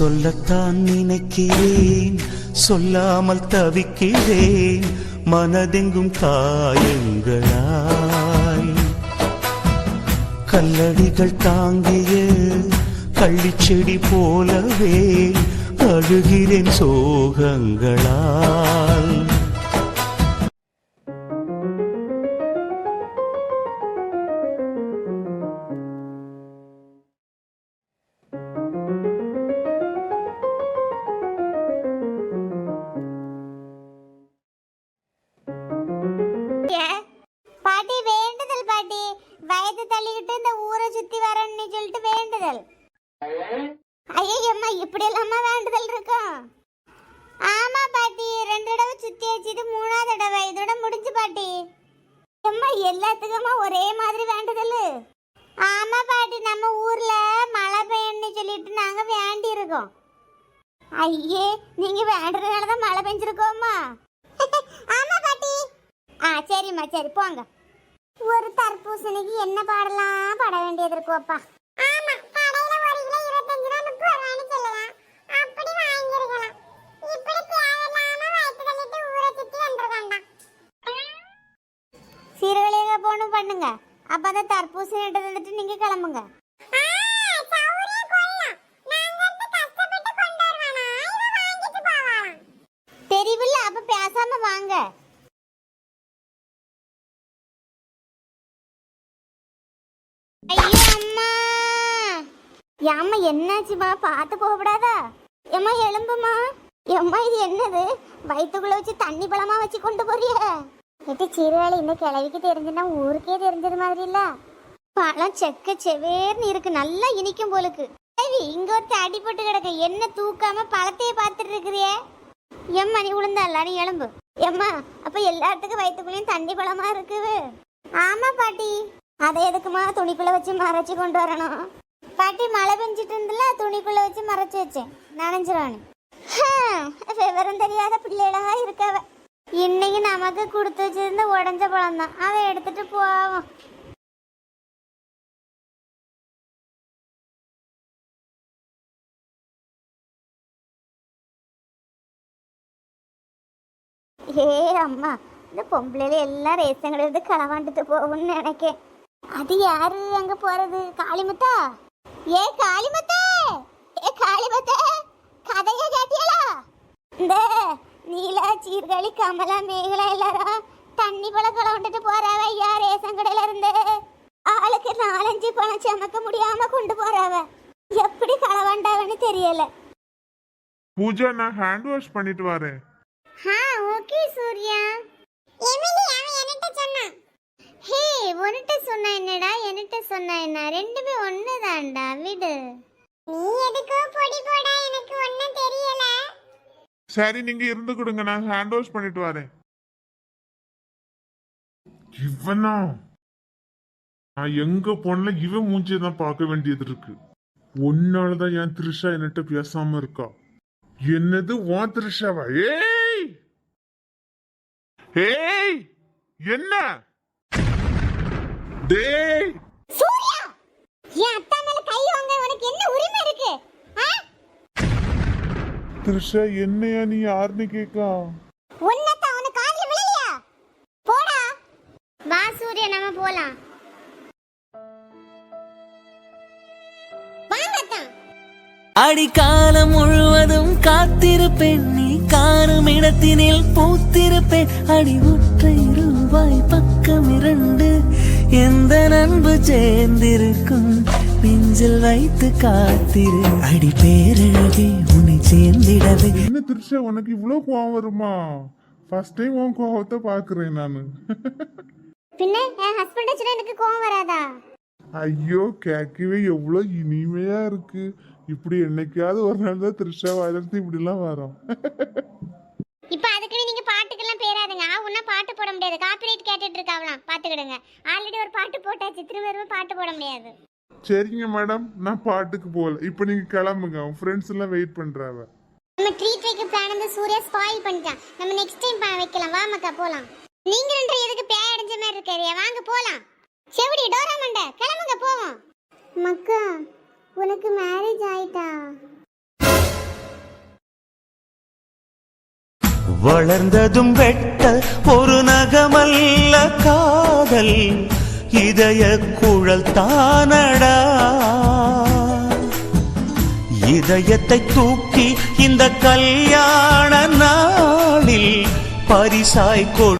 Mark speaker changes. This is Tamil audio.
Speaker 1: சொல்லத்தான் நினைக்கிறேன் சொல்லாமல் தவிக்கிறேன் மனதெங்கும் காயங்களாய். கல்லடிகள் தாங்கிய கள்ளிச்செடி போலவே அழுகிறேன் சோகங்களால்
Speaker 2: பாட்டி வேண்டுதல் பாட்டி. வயது தள்ளிக்கிட்டு இந்த ஊரை சுத்தி வரேன்னு சொல்லிட்டு வேண்டுதல். ஐயம்மா அம்மா இப்படி எல்லாமா வேண்டுதல் இருக்கும் ஆமா பாட்டி ரெண்டு தடவை சுத்தி வச்சுட்டு மூணாவது தடவை. இதோட முடிஞ்சு பாட்டி. அம்மா எல்லாத்துக்குமா ஒரே மாதிரி வேண்டுதல். ஆமா பாட்டி நம்ம ஊர்ல மழை பெய்யணும்னு சொல்லிட்டு நாங்க வேண்டி இருக்கோம் ஐயே நீங்க வேண்டுறதுனால தான் மழை பெஞ்சிருக்கோம்மா. ஆமா ஆ சரிம்மா சரி போங்க. ஒரு தர்பூசணிக்கு என்ன பாடலாம்? பாட வேண்டியது இருக்குப்பா ஆமா கடையில ஒரு கிலோ இருபத்தஞ்சு ரூபா முப்பது ரூபான்னு சொல்லலாம் அப்படி வாங்கிருக்கலாம் இப்படி தேவையில்லாம வயிற்று தள்ளிட்டு ஊரை சுத்தி வந்துருக்காண்டா சீரகலிங்க போனும் பண்ணுங்க. அப்பதான் தர்பூசணி எடுத்து வந்துட்டு நீங்க கிளம்புங்க. தெரிவில்ல அப்ப பேசாம வாங்க. ஏம்மா என்னாச்சுமா பார்த்து போகக்கூடாதா ஏம்மா எலும்புமா ஏம்மா இது என்னது? வயிற்றுக்குள்ள வச்சு தண்ணி பழமா வச்சு கொண்டு போறிய. எட்டு சீர்வேலை இந்த கிழவிக்கு தெரிஞ்சுன்னா ஊருக்கே தெரிஞ்சது மாதிரி இல்ல. பழம் செக்க செவேர்னு இருக்கு. நல்லா இனிக்கும் போலுக்கு. கிழவி இங்க ஒருத்த அடிபட்டு கிடக்கு. என்ன தூக்காம பழத்தையே பார்த்துட்டு இருக்கிறியே? எம்மா நீ உளுந்தால நீ எலும்பு எம்மா அப்ப எல்லாத்துக்கும் வயிற்றுக்குள்ளேயும் தண்ணி பழமா இருக்குது. ஆமா பாட்டி. அதை எதுக்குமா துணிக்குள்ள வச்சு மறைச்சு கொண்டு வரணும்? பாட்டி மழை பெஞ்சிட்டு இருந்துல துணிக்குள்ள வச்சு மறைச்சு வச்சேன். நனைஞ்சிரானு விவரம் தெரியாத பிள்ளைகளா இருக்கவ. இன்னைக்கு நமக்கு கொடுத்து வச்சிருந்த உடஞ்ச பழம் தான் அதை எடுத்துட்டு போவோம். ஏ அம்மா இந்த பொம்பளையில எல்லாம் ரேஷன் கடையில களவாண்டுட்டு போகும்னு நினைக்கேன். அது யாரு அங்க போறது? காளிமுத்தா? ஏ காளிமுத்தே! ஏ காளிமுத்தே! கதைய கேட்டியலா? இந்த நீலா சீர்காழி கமலா மேகலா எல்லாரும் தண்ணி பழம் களவாண்டுட்டு போறாவ ஐயா ரேஷன் கடையில இருந்து. ஆளுக்கு நாலஞ்சு பழம் சமைக்க முடியாம கொண்டு போறாவ. எப்படி களவாண்டாவன்னு தெரியல.
Speaker 3: பூஜா நான் ஹேண்ட் வாஷ் பண்ணிட்டு வரேன்.
Speaker 2: ஹா ஓகே சூர்யா. எமிலி சொன்னா என்ன ரெண்டுமே ஒண்ணுதான்டா விடு. நீ எதுக்கோ பொடி போடா எனக்கு ஒண்ணும் தெரியல.
Speaker 3: சரி நீங்க இருந்து கொடுங்க நான் ஹேண்ட் வாஷ் பண்ணிட்டு வரேன். இவனா? நான் எங்க போன இவன் மூஞ்சியை தான் பார்க்க வேண்டியது இருக்கு. ஒன்னாலதான் என் த்ரிஷா என்கிட்ட பேசாம இருக்கா? என்னது உன் த்ரிஷாவா? ஏய்! ஏய்! என்ன? டேய்!
Speaker 2: என் அத்தா மேல கை வாங்க உனக்கு என்ன உரிமை இருக்கு?
Speaker 3: த்ரிஷா என்னையா நீ யாருன்னு கேக்கா?
Speaker 2: உன்னத்தா உனக்கு காதுல விழலையா? போடா. வா சூர்யா நம்ம போலாம்.
Speaker 1: அடிக்காலம் முழுவதும் காத்திருப்பேன் நீ காணும் இடத்தினில் பூத்திருப்பேன். அடி ஒற்றை ரூபாய் பக்கம் இரண்டு எந்த நண்பு சேர்ந்திருக்கும்? நெஞ்சில் வைத்து காத்திரு. அடி பேரழகே உன்னை சேர்ந்திடவே.
Speaker 3: என்ன த்ரிஷா உனக்கு இவ்வளவு கோவம் வருமா? ஃபர்ஸ்ட் டைம் உன் கோவத்தை பாக்குறேன் நானு.
Speaker 2: பின்ன என் ஹஸ்பண்ட் வச்சுனா எனக்கு கோவம் வராதா?
Speaker 3: ஐயோ கேட்கவே எவ்வளோ இனிமையா இருக்கு. இப்படி என்னைக்காவது ஒரு நாள் தான் த்ரிஷா வாயிலிருந்து இப்படிலாம் வரும்.
Speaker 2: இப்போ அதுக்குன்னு நீங்க பாட்டுக்கெல்லாம் பேராதுங்க. ஆவுன்னா பாட்டு போட முடியாது. காப்பிரைட் கேட்டுட்டு இருக்காவலாம். பாத்துக்கிடுங்க. ஆல்ரெடி ஒரு பாட்டு போட்டாச்சு. திரும்ப திரும்ப பாட்டு போட முடியாது.
Speaker 3: சரிங்க மேடம் நான் பாட்டுக்கு போகல. இப்போ நீங்க கிளம்புங்க. உன் ஃப்ரெண்ட்ஸ் எல்லாம் வெயிட் பண்றாங்க
Speaker 2: நம்ம ட்ரீட் வைக்க பிளான் வந்து சூர்யா ஸ்பாயில் பண்ணிட்டான். நம்ம நெக்ஸ்ட் டைம் பா வைக்கலாம். வா மக்கா போலாம். நீங்க ரெண்டு எதுக்கு பேய் அடைஞ்ச மாதிரி இருக்காரு வாங்க போலாம். செவடி டோரா மண்டை. கிளம்புங்க போவோம். மக்கா உனக்கு மேரேஜ் ஆயிட்டா?
Speaker 4: வளர்ந்ததும் வெட்ட ஒரு நகமல்ல காதல். இதய குழல் தானடா. இதயத்தை தூக்கி இந்த கல்யாண நாளில் பரிசாய் கொடு